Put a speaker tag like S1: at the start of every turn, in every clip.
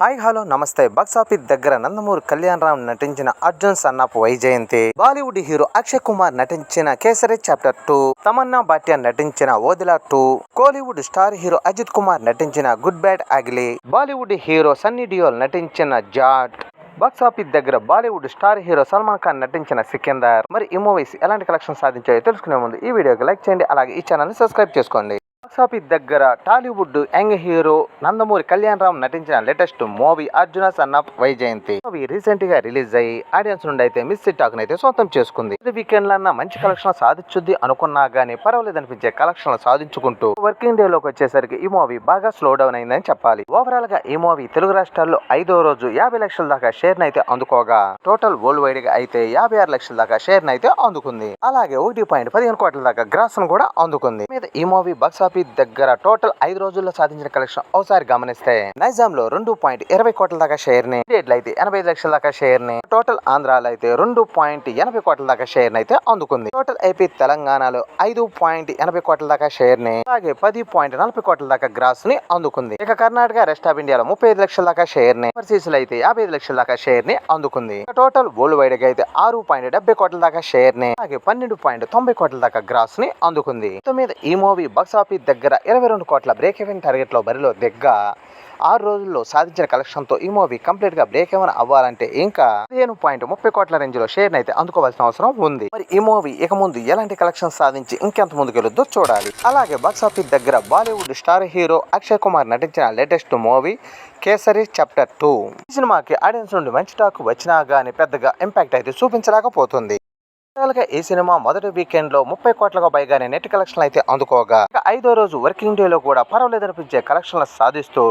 S1: Hi hello నమస్తే. Box office దగ్గర నందమూరి కళ్యాణ్ రామ్ నటించిన Arjun son of Vyjayanthi. Bollywood hero Akshay Kumar నటించిన కేసరి చాప్టర్ టూ తమన్నా భాట్యా నటించిన Odela two Kollywood star hero Ajith Kumar నటించిన good bad ugly Bollywood hero Sunny Deol నటించిన Jaat. Box office దగ్గర Bollywood star hero Salman Khan నటించిన సికిందర్. మరి ఈ మూవీస్ ఎలాంటి కలెక్షన్ సాధించాయో తెలుసుకునే ముందు ఈ వీడియోకి లైక్ చేయండి అలాగే ఈ ఛానల్ని సబ్స్క్రైబ్ చేసుకోండి. బాక్స్ ఆఫీస్ దగ్గర టాలీవుడ్ యంగ్ హీరో నందమూరి కళ్యాణ్ రామ్ నటించిన latest movie Arjuna son of Vyjayanthi. Movie రీసెంట్గా రిలీజ్ అయ్యి ఆడియన్స్ నుండి అయితే మిస్ టాక్ అయితే సొంతం చేసుకుంది. ఇది వీకెండ్ లన్నా మంచి కలెక్షన్ సాధించుద్ది అనుకున్నా గానీ పర్వాలేదు అనిపించే కలెక్షన్ సాధించుకుంటూ వర్కింగ్ డే లోకి వచ్చేసరికి ఈ మూవీ బాగా స్లో డౌన్ అయిందని చెప్పాలి. ఓవరాల్గా ఈ మూవీ తెలుగు రాష్ట్రాల్లో ఐదో రోజు యాభై లక్షల దాకా షేర్ అయితే అందుకోగా. టోటల్ వరల్డ్ వైడ్గా అయితే యాభై ఆరు లక్షల దాకా షేర్ అయితే అందుకుంది. అలాగే ఒకటి పాయింట్ పదిహేను కోట్ల దాకా గ్రాస్ కూడా అందుకుంది. మీద ఈ మూవీ బాక్స్ ఆఫీస్ దగ్గర టోటల్ ఐదు రోజుల్లో సాధించిన కలెక్షన్ ఒకసారి గమనిస్తే నైజాం లో రెండు పాయింట్ ఇరవై కోట్ల దాకా షేర్ని అయితే ఎనభై ఐదు లక్షల దాకా షేర్ని టోటల్ ఆంధ్రాలో అయితే రెండు పాయింట్ ఎనభై కోట్ల దాకా షేర్ అయితే అందుకుంది. టోటల్ ఏపీ తెలంగాణలో ఐదు పాయింట్ ఎనభై కోట్ల దాకా షేర్ని అలాగే పది పాయింట్ నలభై కోట్ల దాకా గ్రాస్ని అందుకుంది. ఇక కర్ణాటక రెస్ట్ ఆఫ్ ఇండియాలో ముప్పై ఐదు లక్షల దాకా షేర్ని ఓవర్సీస్లో అయితే యాభై ఐదు లక్షల దాకా షేర్ని అందుకుంది టోటల్ వరల్డ్ వైడ్గా అయితే ఆరు పాయింట్ డెబ్బై కోట్ల దాకా షేర్ని అలాగే పన్నెండు పాయింట్ తొంభై కోట్ల దాకా గ్రాస్ని అందుకుంది మీద ఈ మూవీ బాక్స్ ఆఫీస్ దగ్గర ఇరవై రెండు కోట్ల బ్రేక్ ఈవెన్ టార్గెట్లో బరిలో దిగ్గ. ఆరు రోజుల్లో సాధించిన కలెక్షన్తో ఈ మూవీ కంప్లీట్గా బ్రేక్ ఏమైనా అవ్వాలంటే ఇంకా పదిహేను పాయింట్ ముప్పై కోట్ల రేంజ్లో షేర్ అయితే అందుకోవాల్సిన అవసరం ఉంది. మరి ఈ మూవీ ఇక ముందు ఎలాంటి కలెక్షన్ సాధించి ఇంకెంత ముందుకెళ్ళొద్దో చూడాలి. అలాగే బాక్సాఫీస్ దగ్గర బాలీవుడ్ స్టార్ హీరో అక్షయ్ కుమార్ నటించిన latest movie Kesari chapter two ఈ సినిమాకి ఆడియన్స్ నుండి మంచి టాక్ వచ్చినా గానీ పెద్దగా ఇంపాక్ట్ అయితే చూపించలేకపోతుంది. ఓవరాల్ ఈ సినిమా మొదటి వీకెండ్లో ముప్పై కోట్లకు పైగానే నెట్ కలెక్షన్ అయితే అందుకోగా. ఐదో రోజు వర్కింగ్ డే లో కూడా పర్వాలేదనిపించే కలెక్షన్లు సాధిస్తూ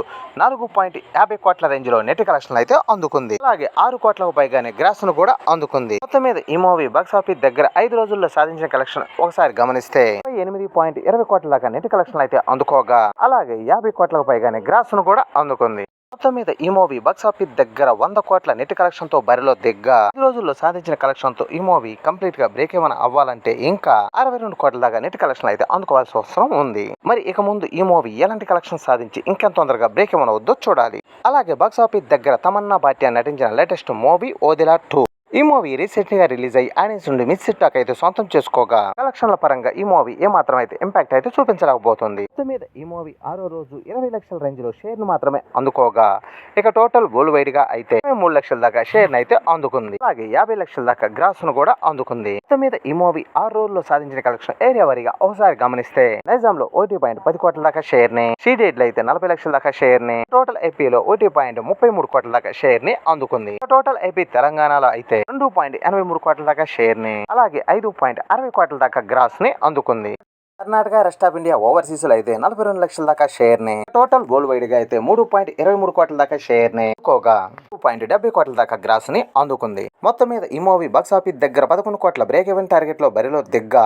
S1: నాలుగు పాయింట్ యాభై కోట్ల రేంజ్లో నెట్ కలెక్షన్ అయితే అందుకుంది. అలాగే ఆరు కోట్లకు పైగానే గ్రాస్ను కూడా అందుకుంది. మొత్తం మీద ఈ మూవీ బాక్స్ ఆఫీస్ దగ్గర ఐదు రోజుల్లో సాధించిన కలెక్షన్ ఒకసారి గమనిస్తే ఎనిమిది పాయింట్ ఇరవై కోట్ల దాకా నెట్ కలెక్షన్ అయితే అందుకోగా. అలాగే యాభై కోట్లకు పైగానే గ్రాస్ను కూడా అందుకుంది. మొత్తం మీద ఈ మూవీ బాక్స్ ఆఫీస్ దగ్గర వంద కోట్ల నెట్ కలెక్షన్తో బరిలో దిగ్గ ఈ రోజుల్లో సాధించిన కలెక్షన్తో ఈ మూవీ కంప్లీట్గా బ్రేక్ ఏమైనా అవ్వాలంటే ఇంకా అరవై రెండు కోట్ల దాకా నెట్ కలెక్షన్ అయితే అందుకోవాల్సిన అవసరం ఉంది. మరి ఇక ముందు ఈ మూవీ ఎలాంటి కలెక్షన్ సాధించి ఇంకెంత తొందరగా బ్రేక్ ఏమైనా వద్దో చూడాలి. అలాగే బాక్స్ ఆఫీస్ దగ్గర తమన్నా భాటియా నటించిన లేటెస్ట్ మూవీ ఓదిలా టూ ఈ మూవీ రీసెంట్గా రిలీజ్ అయ్యి ఆడియన్స్ నుండి మిస్ టాక్ అయితే సొంతం చేసుకోగా. కలెక్షన్ల పరంగా ఈ మూవీ ఏమాత్రం అయితే ఇంపాక్ట్ అయితే చూపించలేకపోతుంది. మీద ఈ మూవీ ఆరో రోజు ఇరవై లక్షల రేంజ్లో షేర్ను మాత్రమే అందుకోగా. ఇక టోటల్ వరల్డ్ వైడ్గా అయితే మూడు లక్షల దాకా షేర్ అయితే అందుకుంది. అలాగే యాభై లక్షల దాకా గ్రాస్ను కూడా అందుకుంది. మీద ఈ మూవీ ఆరు రోజుల్లో సాధించిన కలెక్షన్ ఏరియా వారీగా ఒకసారి గమనిస్తే నైజాం లో ఓటీ పాయింట్ పది కోట్ల దాకా షేర్ని సీడెడ్లో అయితే నలభై లక్షల దాకా షేర్ని టోటల్ ఏపీలో ఓటీ పాయింట్ ముప్పై మూడు కోట్ల దాకా షేర్ని అందుకుంది టోటల్ ఏపీ తెలంగాణలో అయితే రెండు పాయింట్ ఎనభై మూడు కోట్ల దాకా షేర్ని అలాగే ఐదు పాయింట్ అరవై కోట్ల దాకా గ్రాస్ని అందుకుంది. కర్ణాటక రెస్ట్ ఆఫ్ ఇండియా ఓవర్సీస్లో అయితే నలభై రెండు లక్షల దాకా షేర్ని టోటల్ వరల్డ్ వైడ్గా అయితే మూడు పాయింట్ ఇరవై మూడు కోట్ల దాకా షేర్ని ఎక్కువగా టూ పాయింట్ డెబ్బై కోట్ల దాకా గ్రాస్ని అందుకుంది. మొత్తం మీద ఈ మూవీ బాక్స్ ఆఫీస్ దగ్గర పదకొండు కోట్ల బ్రేక్ ఎవెన్ టార్గెట్లో బరిలో దిగ్గా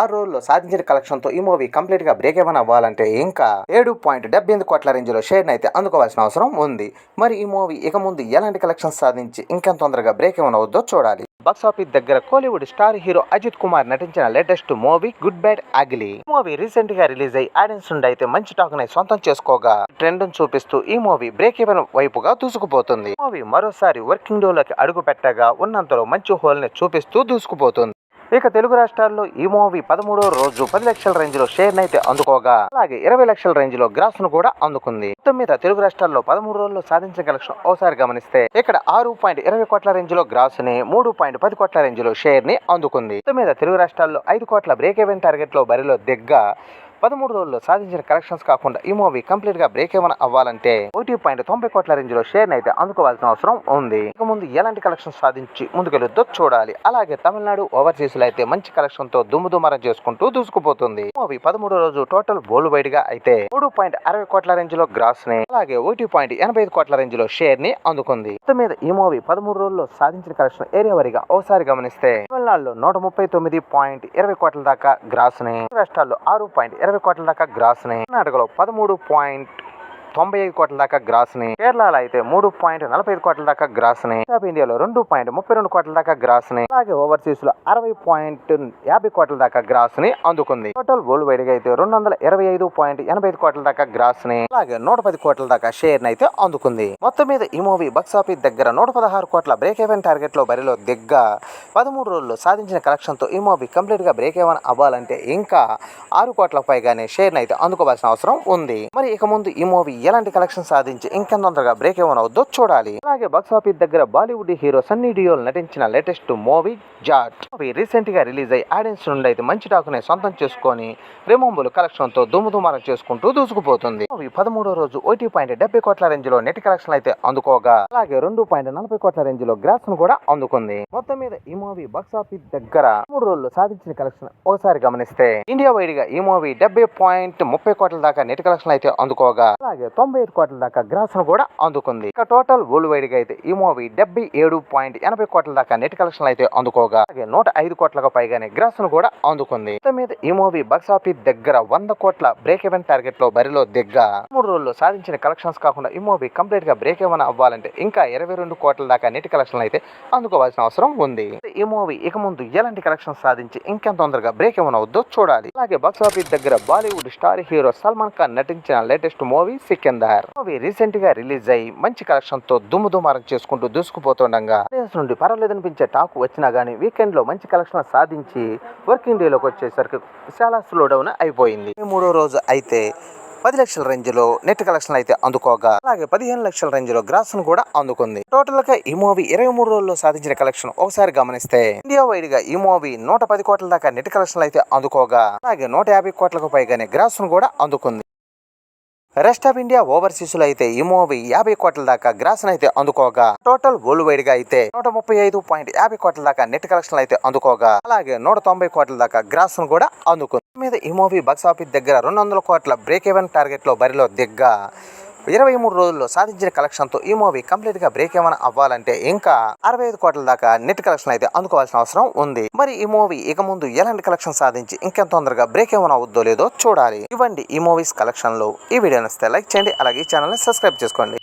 S1: ఆరు రోజుల్లో సాధించిన కలెక్షన్తో ఈ మూవీ కంప్లీట్గా బ్రేక్ ఎవెన్ అవ్వాలంటే ఇంకా ఏడు పాయింట్ డెబ్బై ఎనిమిది కోట్ల రేంజ్లో షేర్ అయితే అందుకోవాల్సిన అవసరం ఉంది. మరి ఈ మూవీ ఇక ముందు ఎలాంటి కలెక్షన్ సాధించి ఇంకెంత తొందరగా బ్రేక్ ఎవెన్ అవుద్దో చూడాలి. బాక్సాఫీస్ దగ్గర కోలీవుడ్ స్టార్ హీరో అజిత్ కుమార్ నటించిన latest movie good bad ugly movie రీసెంట్గా రిలీజ్ అయ్యి ఆడియన్స్ నుండి అయితే మంచి టాక్ని సొంతం చేసుకోగా. ట్రెండ్ చూపిస్తూ ఈ మూవీ బ్రేక్ ఈవెన్ వైపుగా దూసుకుపోతుంది. మూవీ మరోసారి వర్కింగ్ డే లోకి అడుగు పెట్టగా ఉన్నంతలో మంచి హోల్ని చూపిస్తూ దూసుకుపోతుంది. ఇక తెలుగు రాష్ట్రాల్లో ఈ మూవీ పదమూడో రోజు పది లక్షల రేంజ్లో షేర్ అయితే అందుకోగా. అలాగే ఇరవై లక్షల రేంజ్లో గ్రాస్ను కూడా అందుకుంది. మొత్తం మీద తెలుగు రాష్ట్రాల్లో పదమూడు రోజుల్లో సాధించిన కలెక్షన్ ఒకసారి గమనిస్తే ఇక్కడ ఆరు పాయింట్ ఇరవై కోట్ల రేంజ్లో గ్రాస్ని మూడు పాయింట్ పది కోట్ల రేంజ్లో షేర్ని అందుకుంది. మొత్తం మీద తెలుగు రాష్ట్రాల్లో ఐదు కోట్ల బ్రేక్ ఈవెన్ టార్గెట్లో బరిలో దిగ్గా పదమూడు రోజుల్లో సాధించిన కలెక్షన్స్ కాకుండా ఈ మూవీ కంప్లీట్గా బ్రేక్ ఏమైనా అవ్వాలంటే ఒకటి పాయింట్ తొంభై కోట్ల రేంజ్లో షేర్ అయితే అందుకోవాల్సిన అవసరం ఉంది. ఇక ముందు ఎలాంటి కలెక్షన్ సాధించి ముందుకెళ్ళొద్దో చూడాలి. అలాగే తమిళనాడు ఓవర్సీస్లో అయితే మంచి కలెక్షన్తో దుమ్ముదుమారం చేసుకుంటూ దూసుకుపోతుంది. మూవీ పదమూడు రోజు టోటల్ బోల్డ్ వైడ్గా అయితే మూడు పాయింట్ అరవై కోట్ల రేంజ్లో గ్రాస్ని అలాగే ఒకటి పాయింట్ ఎనభై ఐదు కోట్ల రేంజ్లో షేర్ని అందుకుంది. మొత్తం మీద ఈ మూవీ పదమూడు రోజుల్లో సాధించిన కలెక్షన్ ఏరియా వారిగా ఒకసారి గమనిస్తే తమిళనాడులో నూట ముప్పై తొమ్మిది పాయింట్ ఇరవై కోట్ల దాకా గ్రాస్ని రాష్ట్రాల్లో ఆరు పాయింట్ ఇరవై కోట్ల దాకా గ్రాస్ని కర్ణాటకలో పదమూడు పాయింట్ తొంభై ఐదు కోట్ల దాకా గ్రాస్ని కేరళలో అయితే మూడు పాయింట్ నలభై ఐదు కోట్ల దాకా గ్రాస్ని సౌత్ ఇండియాలో రెండు పాయింట్ ముప్పై రెండు కోట్ల దాకా గ్రాస్ని అలాగే ఓవర్సీస్లో అరవై పాయింట్ యాభై కోట్ల దాకా గ్రాస్ని అందుకుంది. టోటల్ వరల్డ్ వైడ్గా అయితే రెండు వందల ఇరవై ఐదు పాయింట్ ఎనభై ఐదు కోట్ల దాకా గ్రాస్ని అలాగే నూట పది కోట్ల దాకా షేర్ అయితే అందుకుంది. మొత్తం మీద ఈ మూవీ బాక్స్ ఆఫీస్ దగ్గర నూట పదహారు కోట్ల బ్రేక్ ఈవెన్ టార్గెట్లో బరిలో దిగ్గ పదమూడు రోజుల్లో సాధించిన కలెక్షన్తో ఈ మూవీ కంప్లీట్గా బ్రేక్ ఈవెన్ అవ్వాలంటే ఇంకా ఆరు కోట్ల పైగానే షేర్ అయితే అందుకోవాల్సిన అవసరం ఉంది. మరి ఇక ముందు ఈ మూవీ ఎలాంటి కలెక్షన్ సాధించి ఇంకెంత తొందరగా బ్రేక్ ఈవెన్ అవుద్దో చూడాలి. అలాగే బాక్స్ ఆఫీస్ దగ్గర బాలీవుడ్ హీరో సన్నీ డియోల్ నటించిన లేటెస్ట్ మూవీ జాట్ మూవీ రీసెంట్గా రిలీజ్ అయ్యి ఆడియన్స్ నుండి అయితే మంచి టాకునే సొంతం చేసుకొని రిమోంబుల్ కలెక్షన్తో దుమ్ముదుమారం చేసుకుంటూ దూసుకుపోతుంది. మూవీ పదమూడో రోజు ఒకటి పాయింట్ డెబ్బై కోట్ల రేంజ్లో నెట్ కలెక్షన్ అయితే అందుకోగా. అలాగే రెండు పాయింట్ నలభై కోట్ల రేంజ్లో గ్రాస్ను కూడా అందుకుంది. మొత్తం మీద ఈ మూవీ బాక్స్ ఆఫీస్ దగ్గర మూడు రోజులు సాధించిన కలెక్షన్ ఒకసారి గమనిస్తే. ఇండియా వైడ్గా ఈ మూవీ డెబ్బై పాయింట్ ముప్పై కోట్ల దాకా నెట్ కలెక్షన్ అయితే అందుకోగా. అలాగే తొంభై ఐదు కోట్ల దాకా గ్రాస్ను కూడా అందుకుంది. ఇక టోటల్ వరల్డ్ వైడ్గా అయితే ఈ మూవీ డెబ్బై ఏడు పాయింట్ ఎనభై కోట్ల దాకా నెట్ కలెక్షన్ అయితే అందుకోగా అలాగే నూట ఐదు కోట్లకు పైగానే గ్రాస్ను కూడా అందుకుంది. మొత్తం మీద ఈ మూవీ బాక్స్ ఆఫీస్ దగ్గర వంద కోట్ల బ్రేక్ ఈవెన్ టార్గెట్లో బరిలో దిగ్గ. మూడు రోజుల్లో సాధించిన కలెక్షన్స్ కాకుండా ఈ మూవీ కంప్లీట్గా బ్రేక్ ఈవెన్ అవ్వాలంటే ఇంకా ఇరవై రెండు కోట్ల దాకా నెట్ కలెక్షన్ అయితే అందుకోవాల్సిన అవసరం ఉంది. ఈ మూవీ ఇక ముందు ఎలాంటి కలెక్షన్ సాధించి ఇంకెంత తొందరగా బ్రేక్ ఈవెన్ అవుద్దో చూడాలి. అలాగే బాక్స్ ఆఫీస్ దగ్గర బాలీవుడ్ స్టార్ హీరో సల్మాన్ ఖాన్ నటించిన లేటెస్ట్ మూవీ సికిందర్ మూవీ రీసెంట్గా రిలీజ్ అయ్యి మంచి కలెక్షన్తో దుమ్ము దుమారం చేసుకుంటూ దూసుకుపోతుండగా నుండి పర్వాలేదనిపించే టాక్ వచ్చినా గానీ వీకెండ్లో మంచి కలెక్షన్ సాధించి వర్కింగ్ డేలోకి వచ్చేసరికి చాలా స్లో డౌన్ అయిపోయింది. ఈ మూడో రోజు అయితే పది లక్షల రేంజ్లో నెట్ కలెక్షన్ అయితే అందుకోగా అలాగే పదిహేను లక్షల రేంజ్లో గ్రాస్ను కూడా అందుకుంది. టోటల్గా ఈ మూవీ ఇరవై మూడు రోజుల్లో సాధించిన కలెక్షన్ ఒకసారి గమనిస్తే ఇండియా వైడ్గా ఈ మూవీ నూట పది కోట్ల దాకా నెట్ కలెక్షన్ అయితే అందుకోగా అలాగే నూట యాభై కోట్లకు పైగానే గ్రాస్ను కూడా అందుకుంది. రెస్ట్ ఆఫ్ ఇండియా ఓవర్సీస్లో అయితే ఈ మూవీ యాభై కోట్ల దాకా గ్రాస్ అయితే అందుకోగా. టోటల్ వరల్డ్ వైడ్గా అయితే నూట ముప్పై ఐదు పాయింట్ యాభై కోట్ల దాకా నెట్ కలెక్షన్ అయితే అందుకోగా. అలాగే నూట తొంభై కోట్ల దాకా గ్రాస్ కూడా అందుకుంది. మీద ఈ మూవీ బాక్స్ ఆఫీస్ దగ్గర రెండు వందల కోట్ల బ్రేక్ ఈవెన్ టార్గెట్లో బరిలో దిగ్గా. ఇరవై మూడు రోజుల్లో సాధించిన కలెక్షన్తో ఈ మూవీ కంప్లీట్గా బ్రేక్ ఏమైనా అవ్వాలంటే ఇంకా అరవై ఐదు కోట్ల దాకా నెట్ కలెక్షన్ అయితే అందుకోవాల్సిన అవసరం ఉంది. మరి ఈ మూవీ ఇక ముందు ఎలాంటి కలెక్షన్ సాధించి ఇంకెంత తొందరగా బ్రేక్ ఏమైనా అవుద్దో లేదో చూడాలి. ఇవ్వండి ఈ మూవీస్ కలెక్షన్లో. ఈ వీడియో నచ్చితే లైక్ చేయండి అలాగే ఈ ఛానల్ సబ్స్క్రైబ్ చేసుకోండి.